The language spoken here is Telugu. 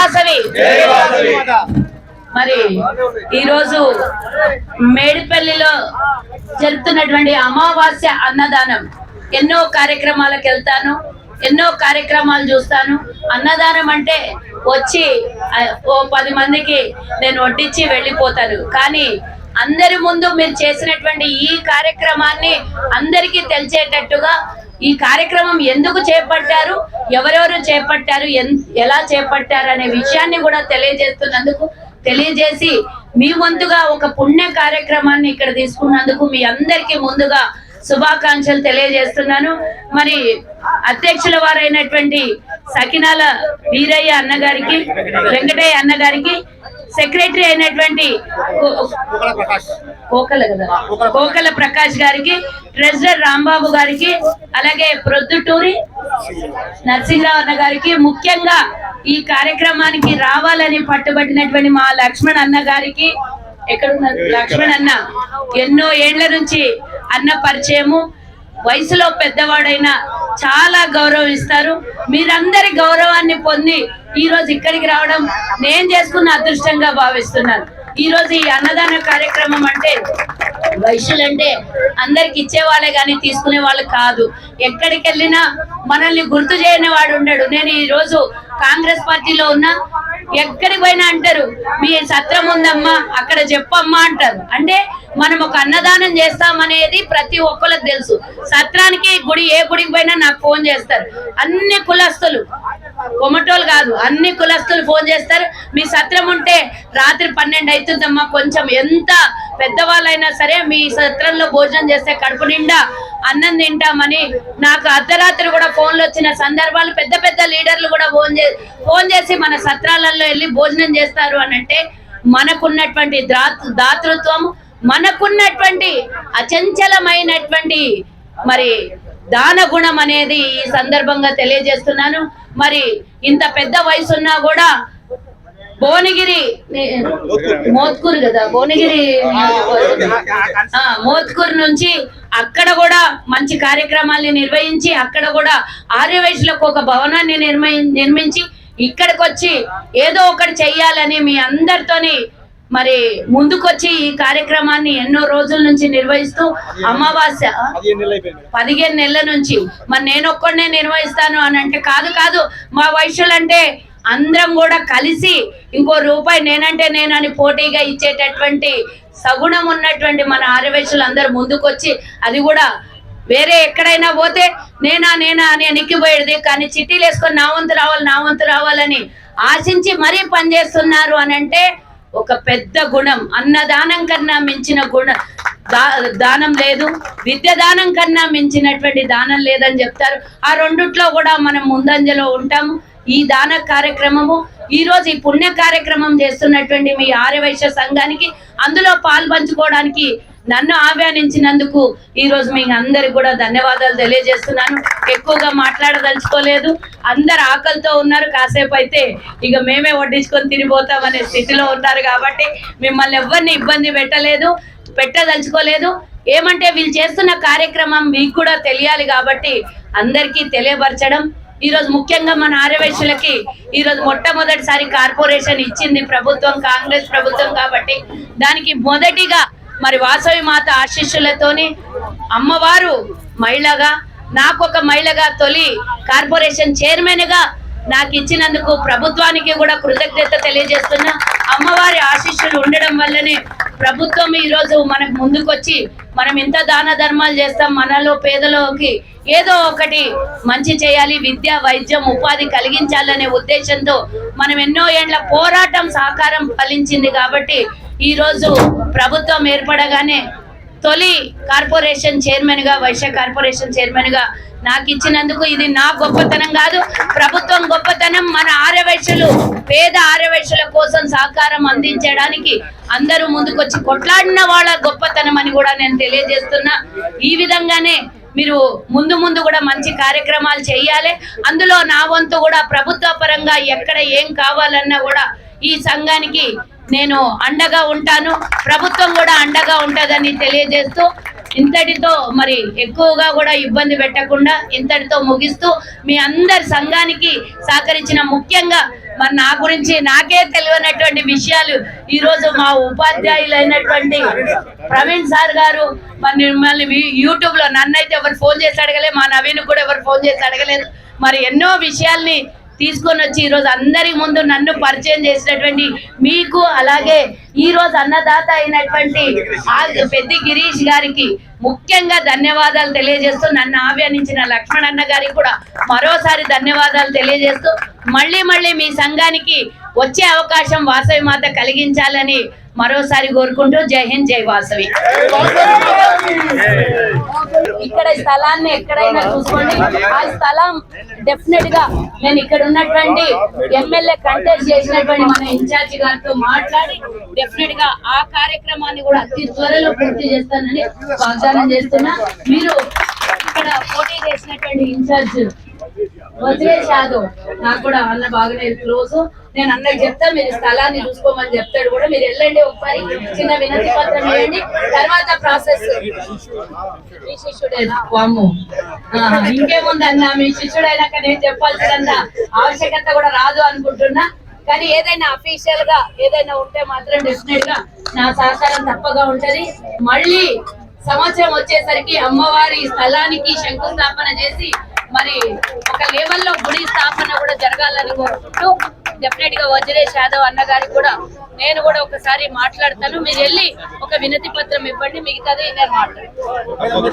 వాసవి. మరి ఈరోజు మేడిపల్లిలో జరుగుతున్నటువంటి అమావాస్య అన్నదానం. ఎన్నో కార్యక్రమాలకు వెళ్తాను ఎన్నో కార్యక్రమాలు చూస్తాను. అన్నదానం అంటే వచ్చి ఓ పది మందికి నేను వడ్డించి వెళ్ళిపోతాను. కానీ అందరి ముందు మీరు చేసినటువంటి ఈ కార్యక్రమాన్ని అందరికీ తెలిసేటట్టుగా ఈ కార్యక్రమం ఎందుకు చేపట్టారు ఎవరెవరు చేపట్టారు ఎలా చేపట్టారు అనే విషయాన్ని కూడా తెలియజేస్తున్నందుకు తెలియజేసి మీ వంతుగా ఒక పుణ్య కార్యక్రమాన్ని ఇక్కడ తీసుకున్నందుకు మీ అందరికీ ముందుగా శుభాకాంక్షలు తెలియజేస్తున్నాను. మరి అధ్యక్షుల వారైనటువంటి సకినాల వీరయ్య అన్నగారికి వెంకటయ్య అన్నగారికి సెక్రటరీ అయినటువంటి కోకల కదా? కోకల ప్రకాష్ గారికి ట్రెజరర్ రాంబాబు గారికి అలాగే ప్రొద్దుటూరి నరసింహరావు అన్న గారికి ముఖ్యంగా ఈ కార్యక్రమానికి రావాలని పట్టుబట్టినటువంటి మా లక్ష్మణ్ అన్న గారికి ఎక్కడున్నారు? లక్ష్మణ్ అన్న ఎన్నో ఏండ్ల నుంచి అన్న పరిచయము. వయసులో పెద్దవాడైన చాలా గౌరవిస్తారు మీరందరి గౌరవాన్ని పొంది ఈ రోజు ఇక్కడికి రావడం నేను చేసుకున్న అదృష్టంగా భావిస్తున్నాను. ఈ రోజు ఈ అన్నదాన కార్యక్రమం అంటే వయసులు అంటే అందరికి ఇచ్చేవాళ్ళే కానీ తీసుకునే వాళ్ళు కాదు. ఎక్కడికి వెళ్ళినా మనల్ని గుర్తు చేయని వాడు ఉండడు. నేను ఈ రోజు కాంగ్రెస్ పార్టీలో ఉన్నా ఎక్కడికి పోయినా అంటారు మీ సత్రం ఉందమ్మా అక్కడ చెప్పమ్మా అంటారు. అంటే మనం ఒక అన్నదానం చేస్తామనేది ప్రతి ఒక్కరికి తెలుసు. సత్రానికి గుడి ఏ గుడికి పోయినా నాకు ఫోన్ చేస్తారు. అన్ని కులస్తులు కొమటోలు కాదు అన్ని కులస్తులు ఫోన్ చేస్తారు. మీ సత్రం ఉంటే రాత్రి పన్నెండు అవుతుందమ్మా కొంచెం ఎంత పెద్దవాళ్ళైనా సరే మీ సత్రంలో భోజనం చేస్తే కడుపు నిండా అన్నం తింటామని నాకు అర్ధరాత్రి కూడా ఫోన్లు వచ్చిన సందర్భాలు పెద్ద పెద్ద లీడర్లు కూడా ఫోన్ చేసి ఫోన్ చేసి మన సత్రాలలో వెళ్ళి భోజనం చేస్తారు అని అంటే మనకున్నటువంటి దాతృ దాతృత్వం మనకున్నటువంటి అచంచలమైనటువంటి మరి దాన గుణం అనేది ఈ సందర్భంగా తెలియజేస్తున్నాను. మరి ఇంత పెద్ద వయసు ఉన్నా కూడా భువనగిరి మోత్కూరు కదా భువనగిరి మోత్కూర్ మోత్కూరు నుంచి అక్కడ కూడా మంచి కార్యక్రమాల్ని నిర్వహించి అక్కడ కూడా ఆర్యవైశ్యులకు ఒక భవనాన్ని నిర్మయి నిర్మించి ఇక్కడికి వచ్చి ఏదో ఒకటి చెయ్యాలని మీ అందరితోని మరి ముందుకొచ్చి ఈ కార్యక్రమాన్ని ఎన్నో రోజుల నుంచి నిర్వహిస్తూ అమావాస్య పదిహేను నెలల నుంచి. మరి నేను ఒక్కడనే నిర్వహిస్తాను అని అంటే కాదు కాదు. మా వైశ్యులు అంటే అందరం కూడా కలిసి ఇంకో రూపాయి నేనంటే నేనని పోటీగా ఇచ్చేటటువంటి సగుణం ఉన్నటువంటి మన ఆర్యవైశ్యులు అందరు ముందుకొచ్చి అది కూడా వేరే ఎక్కడైనా పోతే నేనా నేనా అని ఎనిక్కిపోయేది కానీ చిట్టీలు వేసుకొని నా వంతు రావాలి నా వంతు రావాలని ఆశించి మరీ పనిచేస్తున్నారు అని అంటే ఒక పెద్ద గుణం. అన్నదానం కన్నా మించిన గుణ దా- దానం లేదు. విద్య దానం కన్నా మించినటువంటి దానం లేదని చెప్తారు. ఆ రెండిట్లో కూడా మనం ముందంజలో ఉంటాము. ఈ దాన కార్యక్రమము ఈరోజు ఈ పుణ్య కార్యక్రమం చేస్తున్నటువంటి మీ ఆర్యవైశ్య సంఘానికి అందులో పాల్పంచుకోవడానికి నన్ను ఆహ్వానించినందుకు ఈ రోజు మీ అందరికి కూడా ధన్యవాదాలు తెలియజేస్తున్నాను. ఎక్కువగా మాట్లాడదలుచుకోలేదు. అందరు ఆకలితో ఉన్నారు. కాసేపు అయితే ఇక మేమే వడ్డించుకొని తినిపోతామనే స్థితిలో ఉన్నారు కాబట్టి మిమ్మల్ని ఎవరిని ఇబ్బంది పెట్టలేదు పెట్టదలుచుకోలేదు. ఏమంటే వీళ్ళు చేస్తున్న కార్యక్రమం మీకు కూడా తెలియాలి కాబట్టి అందరికీ తెలియపరచడం. ఈ రోజు ముఖ్యంగా మన ఆర్యవేశ్యులకి ఈ రోజు మొట్టమొదటిసారి కార్పొరేషన్ ఇచ్చింది ప్రభుత్వం కాంగ్రెస్ ప్రభుత్వం కాబట్టి దానికి మొదటిగా మరి వాసవి మాత ఆశీస్సులతోని అమ్మవారు మహిళగా నాకు ఒక మహిళగా తొలి కార్పొరేషన్ చైర్మన్గా నాకు ఇచ్చినందుకు ప్రభుత్వానికి కూడా కృతజ్ఞత తెలియజేస్తున్నా. అమ్మవారి ఆశీస్సులు ఉండడం వల్లనే ప్రభుత్వం ఈరోజు మనకు ముందుకొచ్చి మనం ఇంత దాన ధర్మాలు చేస్తాం మనలో పేదలోకి ఏదో ఒకటి మంచి చేయాలి విద్య వైద్యం ఉపాధి కలిగించాలనే ఉద్దేశంతో మనం ఎన్నో ఏండ్ల పోరాటం సహకారం ఫలించింది కాబట్టి ఈ రోజు ప్రభుత్వం ఏర్పడగానే తొలి కార్పొరేషన్ చైర్మన్గా వైశాఖ కార్పొరేషన్ చైర్మన్గా నాకు ఇచ్చినందుకు ఇది నా గొప్పతనం కాదు. ప్రభుత్వం గొప్పతనం మన ఆర్యవైశ్యులు పేద ఆర్యవైశ్యుల కోసం సహకారం అందించడానికి అందరూ ముందుకొచ్చి కొట్లాడిన వాళ్ళ గొప్పతనం అని కూడా నేను తెలియజేస్తున్నా. ఈ విధంగానే మీరు ముందు ముందు కూడా మంచి కార్యక్రమాలు చేయాలి. అందులో నా వంతు కూడా ప్రభుత్వ పరంగా ఎక్కడ ఏం కావాలన్నా కూడా ఈ సంఘానికి నేను అండగా ఉంటాను. ప్రభుత్వం కూడా అండగా ఉంటుందని తెలియజేస్తూ ఇంతటితో మరి ఎక్కువగా కూడా ఇబ్బంది పెట్టకుండా ఇంతటితో ముగిస్తూ మీ అందరి సంఘానికి సహకరించిన ముఖ్యంగా మరి నా గురించి నాకే తెలియనటువంటి విషయాలు ఈరోజు మా ఉపాధ్యాయులైనటువంటి ప్రవీణ్ సార్ గారు మరి మిమ్మల్ని యూట్యూబ్లో నన్నైతే ఎవరు ఫోన్ చేసి అడగలేదు మా నవీన్ కూడా ఎవరు ఫోన్ చేసి అడగలేదు. మరి ఎన్నో విషయాల్ని తీసుకొని వచ్చి ఈరోజు అందరి ముందు నన్ను పరిచయం చేసినటువంటి మీకు అలాగే ఈ రోజు అన్నదాత అయినటువంటి ఆ పెద్ది గిరీష్ గారికి ముఖ్యంగా ధన్యవాదాలు తెలియజేస్తూ నన్ను ఆవ్యానించిన లక్ష్మణ్ అన్న గారికి కూడా మరోసారి ధన్యవాదాలు తెలియజేస్తూ మళ్ళీ మళ్ళీ మీ సంఘానికి వచ్చే అవకాశం వాసవి మాత కలిగించాలని మరోసారి కోరుకుంటూ జై హింద్ జై వాసవి. ఇక్కడ స్థలాన్ని ఎక్కడైనా చూసుకోండి. ఆ స్థలం డెఫినెట్గా నేను ఇక్కడ ఉన్నటువంటి ఎమ్మెల్యే కంటెస్ట్ చేసినటువంటి మన ఇన్ఛార్జి గారితో మాట్లాడి డెఫినెట్గా ఆ కార్యక్రమాన్ని కూడా అతి త్వరలో పూర్తి చేస్తానని వాగ్దానం చేస్తున్నా. మీరు ఇక్కడ పోటీ చేసినటువంటి ఇన్ఛార్జ్ వజ్రేష్ యాదవ్ నాకు కూడా అన్న బాగానే క్లోజ్. నేను అన్నకి చెప్తా మీరు స్థలాన్ని చూసుకోమని చెప్తాడు కూడా. మీరు వెళ్ళండి ఒకసారి చిన్న వినతి పత్రం వేయండి తర్వాత ప్రాసెస్. మీ శిష్యుడేనా. ఇంకేముందన్నా? మీ శిష్యుడైనాక నేను చెప్పాల్సినంత ఆవశ్యకత కూడా రాదు అనుకుంటున్నా. కానీ ఏదైనా అఫీషియల్గా ఏదైనా ఉంటే మాత్రం డెఫినెట్గా నా సహకారం తప్పగా ఉంటది. మళ్ళీ సంవత్సరం వచ్చేసరికి అమ్మవారి స్థలానికి శంకుస్థాపన చేసి మరి ఒక లెవెల్లో గుడి స్థాపన కూడా జరగాలని కోరుకుంటూ డెఫినెట్గా వజ్రేష్ యాదవ్ అన్న గారికి కూడా నేను కూడా ఒకసారి మాట్లాడతాను. మీరు వెళ్ళి ఒక వినతి పత్రం ఇవ్వండి మిగతాది నేను మాట్లాడతాను.